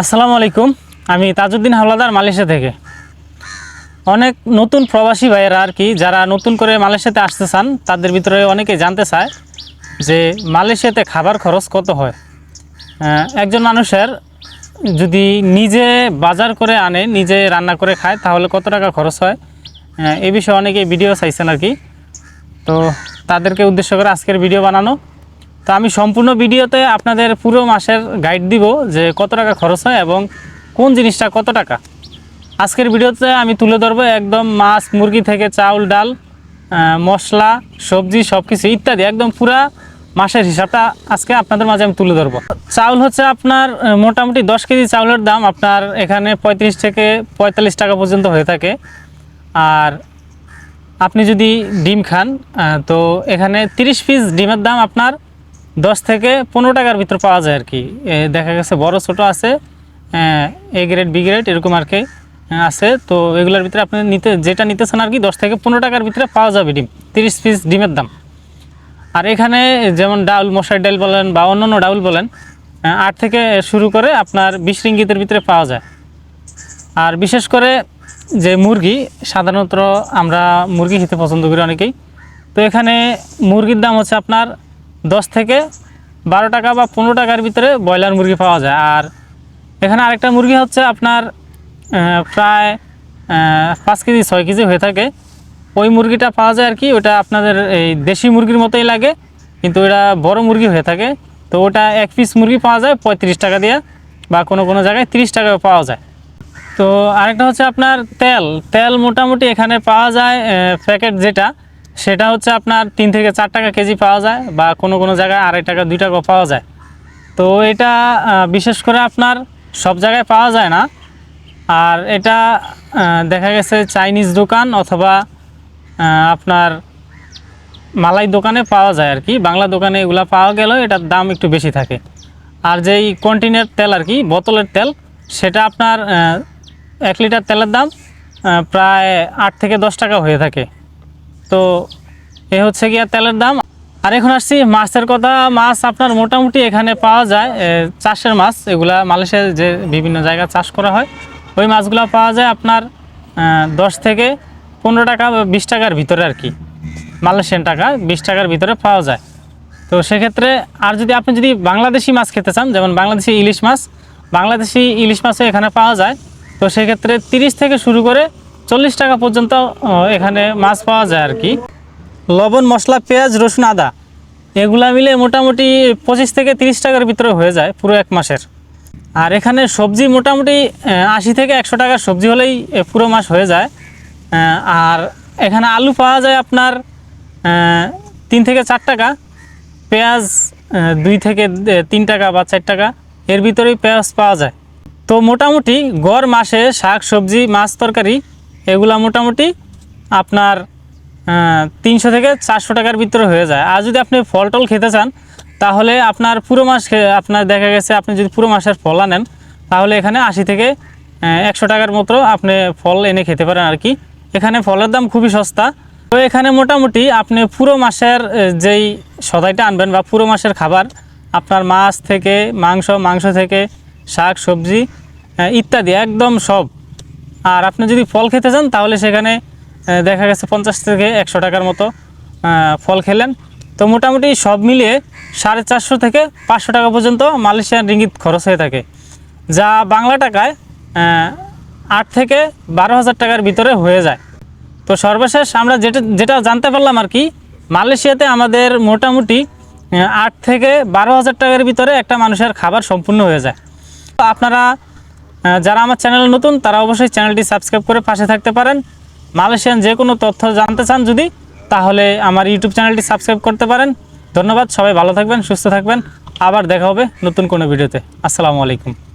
আসসালামু আলাইকুম। আমি তাজউদ্দিন হাওলাদার মালয়েশিয়া থেকে। অনেক নতুন প্রবাসী ভাইয়েরা আর কি, যারা নতুন করে মালয়েশিয়াতে আসতে চান, তাদের ভিতরে অনেকে জানতে চায় যে মালয়েশিয়াতে খাবার খরচ কত হয়। একজন মানুষের যদি নিজে বাজার করে আনে, নিজে রান্না করে খায়, তাহলে কত টাকা খরচ হয়? এই বিষয়ে অনেকে ভিডিও চাইছেন আর কি। তো তাদেরকে উদ্দেশ্য করে আজকের ভিডিও বানানো। তো আমি সম্পূর্ণ ভিডিওতে আপনাদের পুরো মাসের গাইড দিব যে কত টাকা খরচ হয় এবং কোন জিনিসটা কত টাকা। আজকের ভিডিওতে আমি তুলে ধরবো একদম মাছ, মুরগি থেকে চাউল, ডাল মশলা, সবজি সব কিছু ইত্যাদি। একদম পুরা মাসের হিসাবটা আজকে আপনাদের মাঝে আমি তুলে ধরবো। চাউল হচ্ছে আপনার মোটামুটি দশ কেজি চাউলের দাম আপনার এখানে পঁয়ত্রিশ থেকে পঁয়তাল্লিশ টাকা পর্যন্ত হয়ে থাকে। আর আপনি যদি ডিম খান তো এখানে তিরিশ পিস ডিমের দাম আপনার দশ থেকে পনেরো টাকার ভিতর পাওয়া যায় আর কি। দেখা গেছে বড়, ছোট আছে, এ গ্রেড বি গ্রেড এরকম আর কি আছে। তো এগুলোর ভিতরে আপনি নিতে, যেটা নিতেছেন আর কি, দশ থেকে পনেরো টাকার ভিতরে পাওয়া যাবে ডিম, তিরিশ পিস ডিমের দাম। আর এখানে যেমন ডাউল, মশার ডাল বলেন বা অন্য অন্য ডাউল বলেন আট থেকে শুরু করে আপনার বিশ রিঙ্গিতের ভিতরে পাওয়া যায়। আর বিশেষ করে যে মুরগি, সাধারণত আমরা মুরগি খেতে পছন্দ করি অনেকেই। তো এখানে মুরগির দাম হচ্ছে আপনার দশ থেকে বারো টাকা বা পনেরো টাকার ভিতরে ব্রয়লার মুরগি পাওয়া যায়। আর এখানে আরেকটা মুরগি হচ্ছে আপনার প্রায় পাঁচ কেজি, ছয় কেজি হয়ে থাকে। ওই মুরগিটা পাওয়া যায় আর কি, ওটা আপনাদের এই দেশি মুরগির মতোই লাগে, কিন্তু ওটা বড় মুরগি হয়ে থাকে। তো ওটা এক পিস মুরগি পাওয়া যায় পঁয়ত্রিশ টাকা দিয়ে, বা কোনো কোনো জায়গায় তিরিশ টাকাও পাওয়া যায়। তো আরেকটা হচ্ছে আপনার তেল। তেল মোটামুটি এখানে পাওয়া যায় প্যাকেট যেটা সেটা হচ্ছে আপনার তিন থেকে চার টাকা কেজি পাওয়া যায় বা কোনো কোনো জায়গায় আড়াই টাকা, দুই টাকাও পাওয়া যায়। তো এটা বিশেষ করে আপনার সব জায়গায় পাওয়া যায় না। আর এটা দেখা গেছে চাইনিজ দোকান অথবা আপনার মালাই দোকানে পাওয়া যায় আর কি। বাংলা দোকানে এগুলা পাওয়া গেলেও এটার দাম একটু বেশি থাকে। আর যেই কন্টিনের তেল আর কি, বোতলের তেল, সেটা আপনার এক লিটার তেলের দাম প্রায় আট থেকে দশ টাকা হয়ে থাকে। তো এ হচ্ছে গিয়া তেলের দাম। আর এখন আসছি মাছের কথা। মাছ আপনার মোটামুটি এখানে পাওয়া যায় চাষের মাছ। এগুলা মালয়েশিয়ার যে বিভিন্ন জায়গায় চাষ করা হয়, ওই মাছগুলো পাওয়া যায় আপনার দশ থেকে পনেরো টাকা বা বিশ টাকার ভিতরে আর কি। মালয়েশিয়ান টাকা, বিশ টাকার ভিতরে পাওয়া যায়। তো সেক্ষেত্রে আর যদি আপনি যদি বাংলাদেশি মাছ খেতে চান, যেমন বাংলাদেশি ইলিশ মাছ, বাংলাদেশি ইলিশ মাছও এখানে পাওয়া যায়। তো সেক্ষেত্রে তিরিশ থেকে শুরু করে চল্লিশ টাকা পর্যন্ত এখানে মাছ পাওয়া যায় আর কি। লবণ, মশলা, পেঁয়াজ, রসুন, আদা, এগুলা মিলে মোটামুটি পঁচিশ থেকে তিরিশ টাকার ভিতরে হয়ে যায় পুরো এক মাসের। আর এখানে সবজি মোটামুটি আশি থেকে একশো টাকার সবজি হলেই পুরো মাস হয়ে যায়। আর এখানে আলু পাওয়া যায় আপনার তিন থেকে চার টাকা, পেঁয়াজ দুই থেকে তিন টাকা বা চার টাকা, এর ভিতরেই পেঁয়াজ পাওয়া যায়। তো মোটামুটি গড় মাসে শাক, সবজি, মাছ, তরকারি এগুলা মোটামুটি আপনার তিনশো থেকে চারশো টাকার ভিতরে হয়ে যায়। আর যদি আপনি ফল টল খেতে চান, তাহলে আপনার পুরো মাস আপনার দেখা গেছে আপনি যদি পুরো মাসের ফল আনেন, তাহলে এখানে আশি থেকে একশো টাকার মতো আপনি ফল এনে খেতে পারেন আর কি। এখানে ফলের দাম খুবই সস্তা। তো এখানে মোটামুটি আপনি পুরো মাসের যেই সদাইটা আনবেন বা পুরো মাসের খাবার, আপনার মাছ থেকে, মাংস মাংস থেকে শাক, সবজি ইত্যাদি, একদম সব আর আপনি যদি ফল খেতে চান, তাহলে সেখানে দেখা গেছে পঞ্চাশ থেকে একশো টাকার মতো ফল খেলেন। তো মোটামুটি সব মিলিয়ে সাড়ে চারশো থেকে পাঁচশো টাকা পর্যন্ত মালয়েশিয়ান রিঙ্গিত খরচ হয়ে থাকে। যা বাংলা টাকায় আট থেকে বারো হাজার টাকার ভিতরে হয়ে যায়। তো সর্বশেষ আমরা যেটা যেটা জানতে পারলাম আর কি, মালয়েশিয়াতে আমাদের মোটামুটি আট থেকে বারো হাজার টাকার ভিতরে একটা মানুষের খাবার সম্পূর্ণ হয়ে যায়। তো আপনারা যারা আমার চ্যানেল নতুন, তারা অবশ্যই চ্যানেলটি সাবস্ক্রাইব করে পাশে থাকতে পারেন। মালয়েশিয়ান যে কোনো তথ্য জানতে চান যদি, তাহলে আমার ইউটিউব চ্যানেলটি সাবস্ক্রাইব করতে পারেন। ধন্যবাদ, সবাই ভালো থাকবেন, সুস্থ থাকবেন। আবার দেখা হবে নতুন কোনো ভিডিওতে। আসসালামু আলাইকুম।